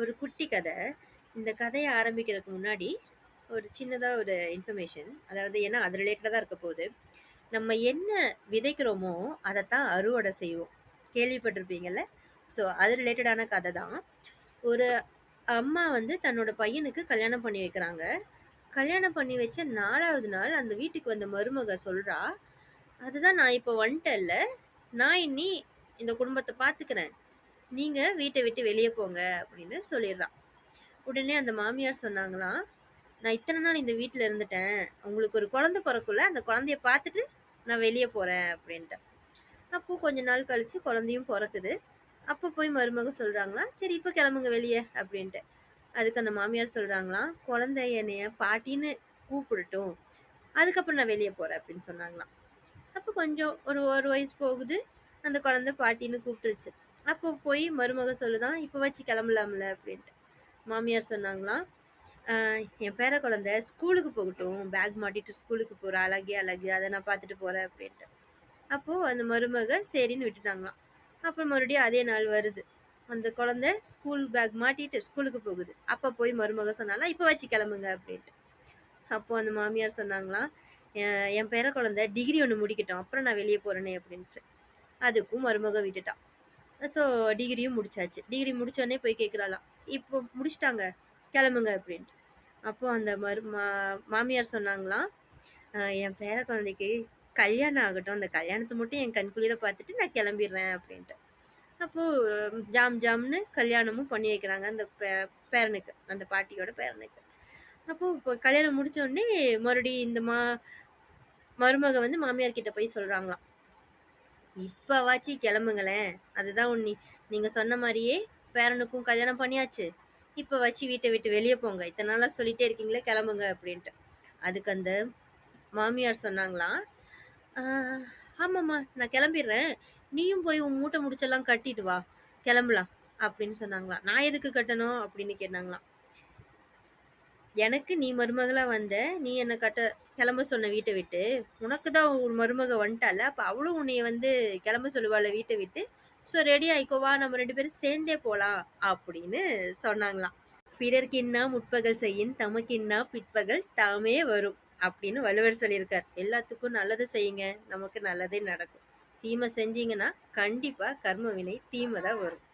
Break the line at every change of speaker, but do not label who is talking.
ஒரு குட்டி கதை. இந்த கதையை ஆரம்பிக்கிறதுக்கு முன்னாடி, ஒரு சின்னதாக ஒரு இன்ஃபர்மேஷன். அதாவது ஏன்னா அது ரிலேட்டடாக தான் இருக்க போகுது நம்ம என்ன விதைக்கிறோமோ, அதைத்தான் அறுவடை செய்வோம். கேள்விப்பட்டிருப்பீங்கள்ல ஸோ அது ரிலேட்டடான கதை தான். ஒரு அம்மா வந்து தன்னோட பையனுக்கு கல்யாணம் பண்ணி வைக்கிறாங்க. கல்யாணம் பண்ணி வச்ச நாலாவது நாள் அந்த வீட்டுக்கு வந்த மருமக சொல்கிறா "அதுதான் நான் இப்போ வந்துட்டேன்ல, நான் இனி இந்த குடும்பத்தை பார்த்துக்கிறேன். நீங்க வீட்டை விட்டு வெளிய போங்க" அப்படின்னு சொல்லிடுறான் உடனே அந்த மாமியார் சொன்னாங்களாம், "நான் இத்தனை நாள் இந்த வீட்டில் இருந்துட்டேன். உங்களுக்கு ஒரு குழந்தை பிறக்குள்ள அந்த குழந்தைய பார்த்துட்டு நான் வெளிய போறேன்" அப்படின்ட்டு. அப்போ கொஞ்ச நாள் கழிச்சு குழந்தையும் பிறக்குது அப்போ போய் மருமக சொல்றாங்களாம், "சரி இப்ப கிளம்புங்க வெளிய" அப்படின்ட்டு. அதுக்கு அந்த மாமியார் சொல்றாங்களாம், "குழந்தை என்னைய பாட்டின்னு கூப்பிடட்டும். அதுக்கப்புறம் நான் வெளிய போறேன்" அப்படின்னு சொன்னாங்களாம். அப்போ கொஞ்சம் ஒரு ஒரு வயசு போகுது. அந்த குழந்தை பாட்டின்னு கூப்பிட்டுருச்சு. அப்போ போய் மருமக சொல்லுதான் இப்போ வச்சு கிளம்பலாம்ல" அப்படின்ட்டு. மாமியார் சொன்னாங்களாம், என் பேர குழந்தை ஸ்கூலுக்கு போகட்டும். பேக் மாட்டிட்டு ஸ்கூலுக்கு போறா. அழகே அழகு. அதை நான் பார்த்துட்டு போறேன்" அப்படின்ட்டு. அப்போ அந்த மருமக சரின்னு விட்டுட்டாங்களாம். அப்புறம் மறுபடியும் அதே நாள் வருது. அந்த குழந்தை ஸ்கூல் பேக் மாட்டிட்டு ஸ்கூலுக்கு போகுது. அப்போ போய் மருமக சொன்னாலாம், இப்போ வச்சு கிளம்புங்க" அப்படின்ட்டு. அப்போ அந்த மாமியார் சொன்னாங்களாம், என் பேர குழந்தை டிகிரி ஒண்ணு முடிக்கட்டும். அப்புறம் நான் வெளியே போறேனே" அப்படின்ட்டு. அதுக்கும் மருமக விட்டுட்டான் ஸோ டிகிரியும் முடிச்சாச்சு. டிகிரி முடிச்சோடனே போய் கேட்குறாளாம், "இப்போ முடிச்சிட்டாங்க கிளம்புங்க" அப்படின்ட்டு. அப்போது அந்த மரு மா மாமியார் சொன்னாங்களாம், என் பேர குழந்தைக்கு கல்யாணம் ஆகட்டும். அந்த கல்யாணத்தை மட்டும் என் கண் பார்த்துட்டு நான் கிளம்பிடுறேன்" அப்படின்ட்டு. அப்போது ஜாம் ஜாம்னு கல்யாணமும் பண்ணி வைக்கிறாங்க அந்த பே பேரனுக்கு. அந்த பாட்டியோட பேரனுக்கு. அப்போது இப்போ கல்யாணம் முடித்தோடனே மறுபடியும் இந்த மா மருமக வந்து மாமியார் கிட்ட போய் சொல்கிறாங்களாம் "இப்பவாச்சு கிளம்புங்களேன். அதுதான் உன்னி நீங்கள் சொன்ன மாதிரியே பேரனுக்கும் கல்யாணம் பண்ணியாச்சு. இப்போ வச்சு வீட்டை விட்டு வெளியே போங்க. இத்தனை நாளாக சொல்லிட்டே இருக்கீங்களே கிளம்புங்க" அப்படின்ட்டு. அதுக்கு அந்த மாமியார் சொன்னாங்களாம், ஆமாம்மா நான் கிளம்பிடுறேன். நீயும் போய் உன் மூட்டை முடிச்செல்லாம் கட்டிட்டு வா. கிளம்பலாம்" அப்படின்னு சொன்னாங்களாம். "நான் எதுக்கு கட்டணும்?" அப்படின்னு கேட்டாங்களாம். "எனக்கு நீ மருமகளா வந்த. நீ என்ன கட்ட கிளம்ப சொன்ன வீட்டை விட்டு. உனக்கு தான் ஒரு மருமக வந்துட்டால அப்ப அவளும் உன்னைய வந்து கிளம்ப சொல்லுவாள் வீட்டை விட்டு. ஸோ ரெடி ஆயிக்கோவா நம்ம ரெண்டு பேரும் சேர்ந்தே போலாம்" அப்படின்னு சொன்னாங்களாம். "பிறர்க்கின்னா முற்பகல் செய்யின் தமக்கின்னா பிற்பகல் தாமே வரும்" அப்படின்னு வள்ளுவர் சொல்லியிருக்கார். எல்லாத்துக்கும் நல்லது செய்யுங்க. நமக்கு நல்லதே நடக்கும். தீமை செஞ்சீங்கன்னா, கண்டிப்பாக கர்ம வினை தீமை தான் வரும்.